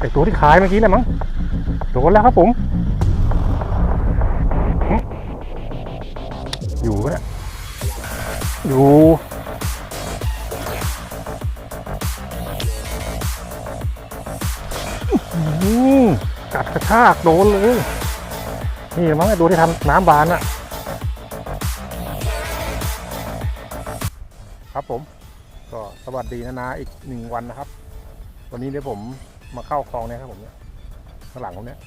ไอตัวที่ขายเมื่อกี้แหละมั้งโดนแล้วครับผม อยู่เนี่ยอยู่ กัดกระชากโดนเลย นี่มั้งไอตัวที่ทำน้ำบานอะครับผม ก็สวัสดีนะนะอีกหนึ่งวันนะครับ วันนี้เดี๋ยวผมมาเข้าคลองเนี่ยครับผมเนี่ยข้างหลังผมเนี่ย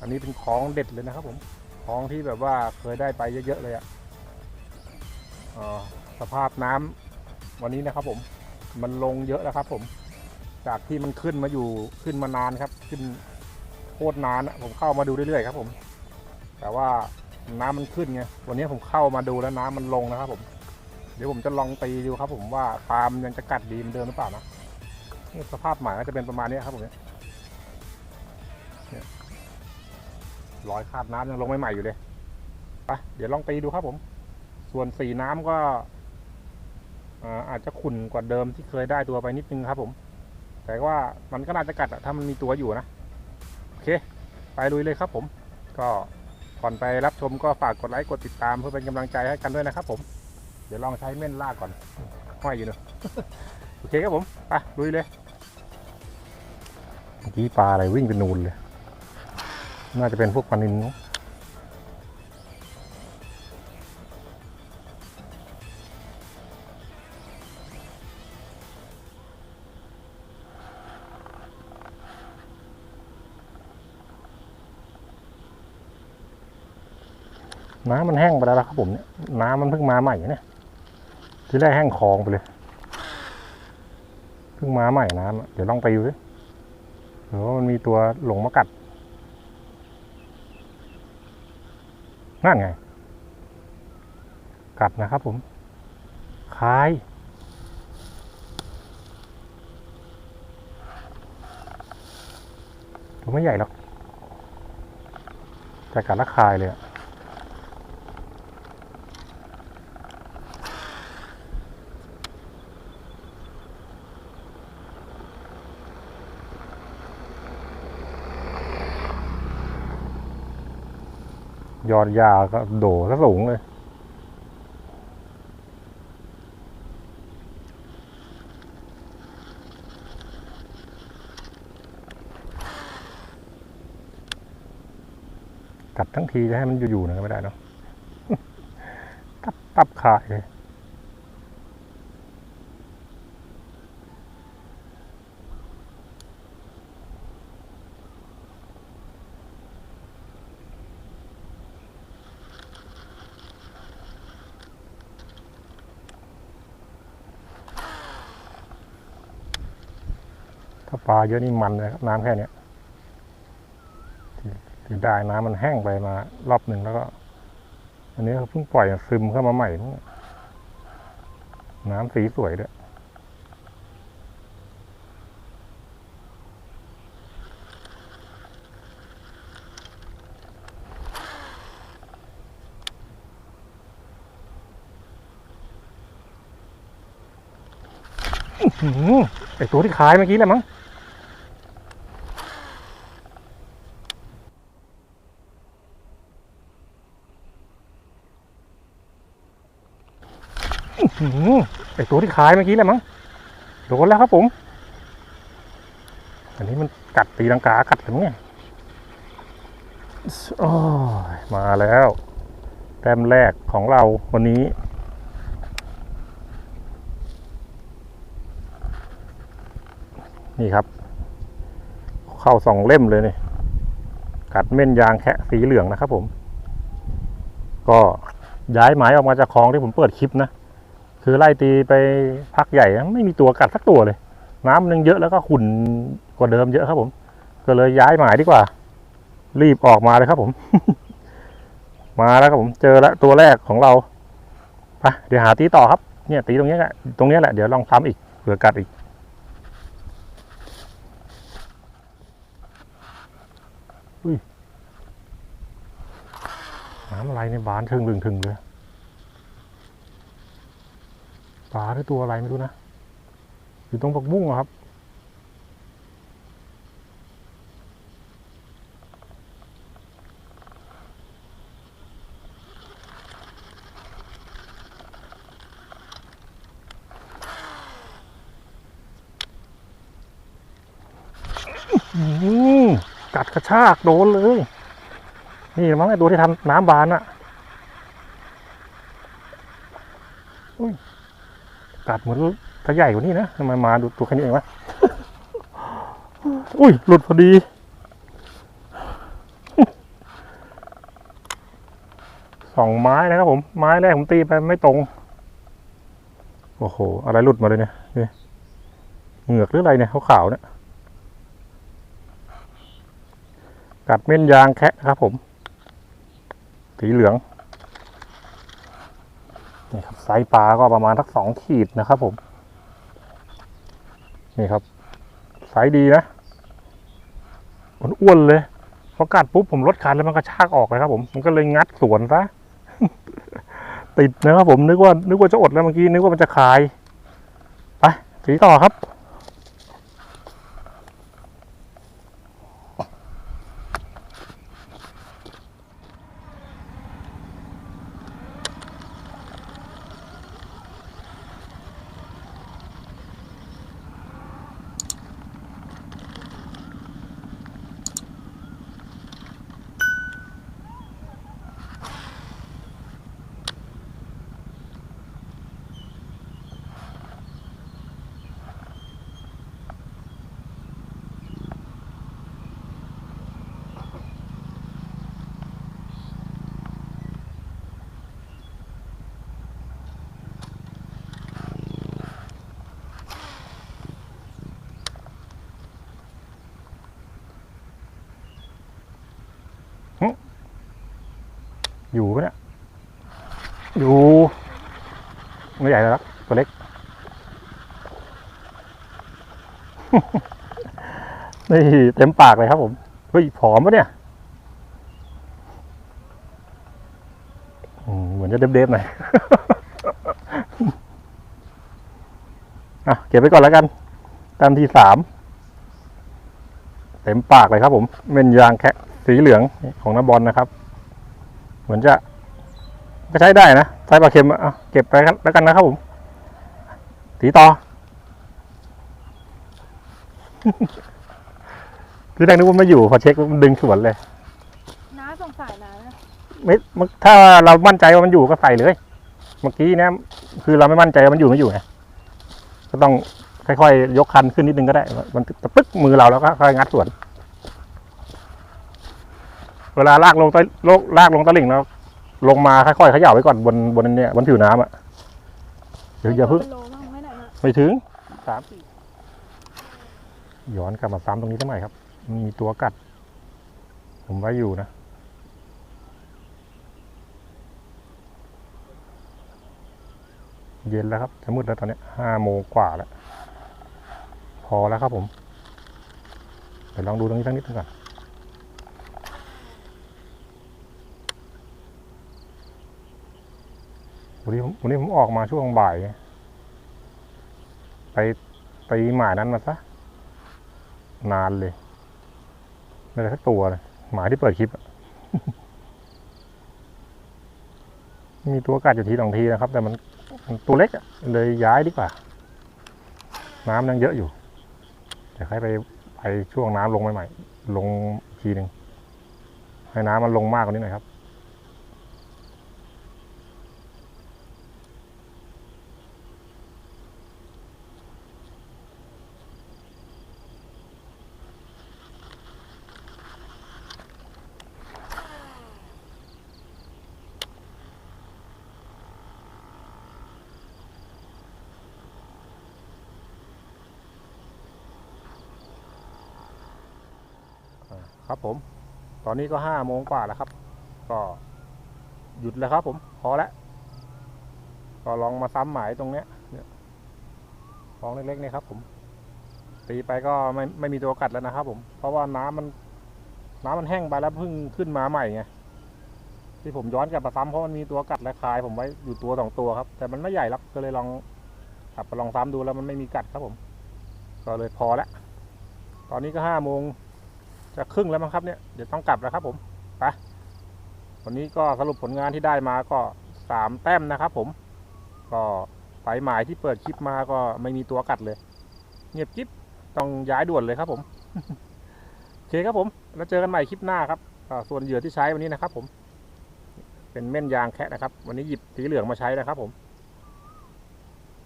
อันนี้เป็นคลองเด็ดเลยนะครับ ผมคลองที่แบบว่าเคยได้ไปเยอะๆเลยอะอ่าสภาพน้ำวันนี้นะครับ ผม มันลงเยอะแล้วครับ ผม จากที่มันขึ้นมาอยู่ขึ้นมานานครับ ขึ้นโคตรนานอะผมเข้ามาดูเรื่อยๆครับ ผม แต่ว่าน้ำมันขึ้นไงวันนี้ผมเข้ามาดูแล้วน้ำมันลงนะครับ ผม เดี๋ยวผมจะลองตีดูครับ ผมว่าปลามยังจะกัดดีเหมือนเดิมหรือเปล่านะ นี่สภาพหมาก็จะเป็นประมาณนี้ครับผมเนี่ยรอยคาบน้ำยังลงไม่ใหม่อยู่เลยไปเดี๋ยวลองตีดูครับผม ส่วนสีน้ำก็อาอาจจะขุ่นกว่าเดิมที่เคยได้ตัวไปนิดนึงครับผม แต่ว่ามันก็น่าจะกัดอะถ้ามันมีตัวอยู่นะ โอเค ไปลุยเลยครับผม ก็ก่อนไปรับชมก็ฝากกดไลค์กดติดตามเพื่อเป็นกำลังใจให้กันด้วยนะครับผม เดี๋ยวลองใช้เม่นลากก่อนห้อยอยู่เนอะโอเคครับผม ไปลุยเลย เมื่อกี้ปลาอะไรวิ่งเป็นนูนเลย น่าจะเป็นพวกปลานินมั้งน้ำมันแห้งไปแล้วครับผมเนี่ยน้ำมันเพิ่งมาใหม่เนี่ยที่แรกแห้งคลองไปเลย เพิ่งมาใหม่น้ำเดี๋ยวลองไปดูดิ หรือว่ามันมีตัวหลงมากัด นั่นไง กัดนะครับผม คลาย ตัวไม่ใหญ่หรอกแต่กัดและคายเลยอะ ยอดยาก็โดซะสูงเลย กัดทั้งทีจะให้มันอยู่ๆนะไม่ได้เนาะตับตับขาดเลย ถ้าปลาเยอะนี่มันเลยครับน้ำแค่เนี้ยถือได้น้ำมันแห้งไปมารอบหนึ่งแล้วก็ อันนี้เขาเพิ่งปล่อยซึมเข้ามาใหม่ น้ำสีสวยด้วย ไอตัวที่ขายเมื่อกี้แหละมั้งไอตัวที่ขายเมื่อกี้แหละมั้งโดนแล้วครับผม อันนี้มันกัดตีลังกากัดถึงเนี่ยโอ้ยมาแล้ว แต้มแรกของเราวันนี้ นี่ครับ เข้าสองเล่มเลยนี่กัดเม่นยางแคะสีเหลืองนะครับผม ก็ย้ายหมายออกมาจากคลองที่ผมเปิดคลิปนะ คือไล่ตีไปพักใหญ่ไม่มีตัวกัดสักตัวเลย น้ำมันยังเยอะแล้วก็ขุ่นกว่าเดิมเยอะครับผม ก็เลยย้ายหมายดีกว่า รีบออกมาเลยครับผม มาแล้วครับผมเจอแล้วตัวแรกของเราไปเดี๋ยวหาตีต่อครับ เนี่ยตีตรงนี้แหละตรงนี้แหละเดี๋ยวลองซ้ำอีกเผื่อกัดอีก หามอะไรในบานถึงลึงถึงเลยปลาหรือตัวอะไรไม่รู้นะ อยู่ตรงปักบุ้งครับ กัดกระชากโดนเลย นี่มั้งไอ้ตัวที่ทำน้ำบานอะอุ้ยกัดเหมือนถ้าใหญ่กว่านี้นะทำไมมาดูตัวแค่นี้เองวะอุ้ย หลุดพอดี สองไม้นะครับผม ไม้แรกผมตีไปไม่ตรง โอ้โห อะไรหลุดมาเลยเนี่ยนี่เหงือกหรืออะไรเนี่ยขาวๆเนี่ย กัดเม่นยางแคะนะครับผม สีเหลืองนี่ครับไซส์ปลาก็ประมาณสักสองขีดนะครับผม นี่ครับไซส์ดีนะอ้วนเลยพอกัดปุ๊บผมลดคันแล้วมันก็ชากออกเลยครับ ผมมันก็เลยงัดสวนซะติดนะครับผมนึกว่านึกว่าจะอดแล้วเมื่อกี้นึกว่ามันจะคายไปสีต่อครับ อยู่ปะเนี่ย อยู่ ไม่ใหญ่แล้วครับตัวเล็ก นี่เต็มปากเลยครับผม เฮ้ย ผอมปะเนี่ยเหมือนจะเด็บๆหน่อยอะเก็บไว้ก่อนแล้วกัน ตามที่สามเต็มปากเลยครับผมเม่นยางแคะสีเหลืองของน้าบอลนะครับ มือนจะก็ใช้ได้นะไส้ปลาเค็มอะเก็บไปกันแล้วกันนะครับผมตีต่อคือแรกนึกว่าไม่อยู่พอเช็คมันดึงสวนเลยน้าสงสัยนะไม่มันถ้าเรามั่นใจว่ามันอยู่ก็ใส่เลย เมื่อกี้เนะคือเราไม่มั่นใจว่ามันอยู่ไม่อยู่ไงก็ต้องค่อยๆยกคันขึ้นนิดนึงก็ได้ มันจะปึ๊กมือเราแล้วก็ค่อยงัดสวน เวลาลากลงใต้ลกลากลงตะลิ่งแล้วลงมาค่อยๆเขย่าไว้ก่อนบนบนเนี่ยบนผิวน้ำอะเดี๋ยวอย่าเพิ่งโลบ้างไม่ไหนนะไม่ถึงสามย้อนกลับมาซ้ำตรงนี้ทำไมครับมีตัวกัด ผมไว้อยู่นะเย็นแล้วครับจะมืดแล้วตอนเนี้ยห้าโมงกว่าแล้ว พอแล้วครับผม เดี๋ยวลองดูตรงนี้สักนิดหนึงก่อน วันนี้วันนี้ผมออกมาช่วงบ่ายไงไปตีหมายนั้นมาซะ นานเลย ไม่ได้สักตัวเลยหมายที่เปิดคลิปมีตัวกัดอยู่ทีสองทีนะครับ แต่มันตัวเล็กเลยย้ายดีกว่า น้ำยังเยอะอยู่เดี๋ยวให้ไปไปช่วงน้ำลงใหม่ๆลงทีหนึ่งให้น้ำมันลงมากกว่านี้หน่อยครับ ครับผม ตอนนี้ก็ห้าโมงกว่าแล้วครับ ก็หยุดแล้วครับ ผม พอแล้วก็ลองมาซ้ำหมายตรงเนี้ยเนี่ยคลองเล็กๆนี่ครับ ผม ตีไปก็ไม่ไม่มีตัวกัดแล้วนะครับ ผม เพราะว่าน้ำมัน น้ำมันแห้งไปแล้วเพิ่งขึ้นมาใหม่ไงที่ผมย้อนกลับมาซ้ำเพราะมันมีตัวกัดและคาย ผมไว้อยู่ตัวสองตัวครับ แต่มันไม่ใหญ่หรอกก็เลยลองกลับไปลองซ้ำดูแล้วมันไม่มีกัดครับผม ก็เลยพอแล้วตอนนี้ก็ห้าโมง จะครึ่งแล้วมั้งครับเนี่ยเดี๋ยวต้องกลับแล้วครับผมไปวันนี้ก็สรุปผลงานที่ได้มาก็สามแต้มนะครับผม ก็ไฟหมายที่เปิดคลิปมาก็ไม่มีตัวกัดเลย เงียบกิ๊บต้องย้ายด่วนเลยครับผมโอเคครับผม แล้วเจอกันใหม่คลิปหน้าครับส่วนเหยื่อที่ใช้วันนี้นะครับ ผม เป็นเม่นยางแคะนะครับ วันนี้หยิบสีเหลืองมาใช้นะครับ ผม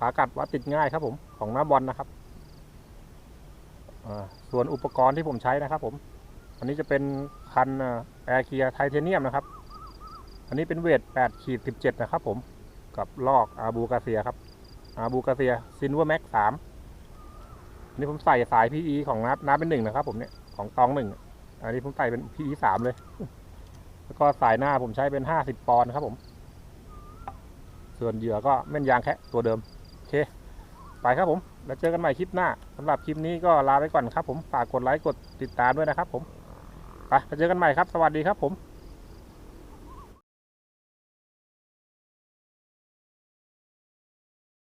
ปากัดวัดติดง่ายครับ ผมของหน้าบอลนะครับส่วนอุปกรณ์ที่ผมใช้นะครับ ผม นนี้จะเป็นคันแอร์เคียไทเทเนียมนะครับ อันนี้เป็นเวท8ขีด17 นะครับผม กับลอกอาบูกาเซียครับ อาบูกาเซียซินเวอร์แม็กสามนี่ผมใส่สาย PE ของนับนับเป็นหนึ่งนะครับผมเนี่ย ของตองหนึ่ง อันนี้ผมใส่เป็น PE สามเลย แล้วก็สายหน้าผมใช้เป็นห้าสิบปอนด์ครับผม ส่วนเหยื่อก็แม่นยางแค่ตัวเดิม โอเค ไปครับผม แล้วเจอกันใหม่คลิปหน้าสำหรับคลิปนี้ก็ลาไปก่อนครับผม ฝากกดไลค์ กดติดตามด้วยนะครับผม ไปเจอกันใหม่ครับ สวัสดีครับผม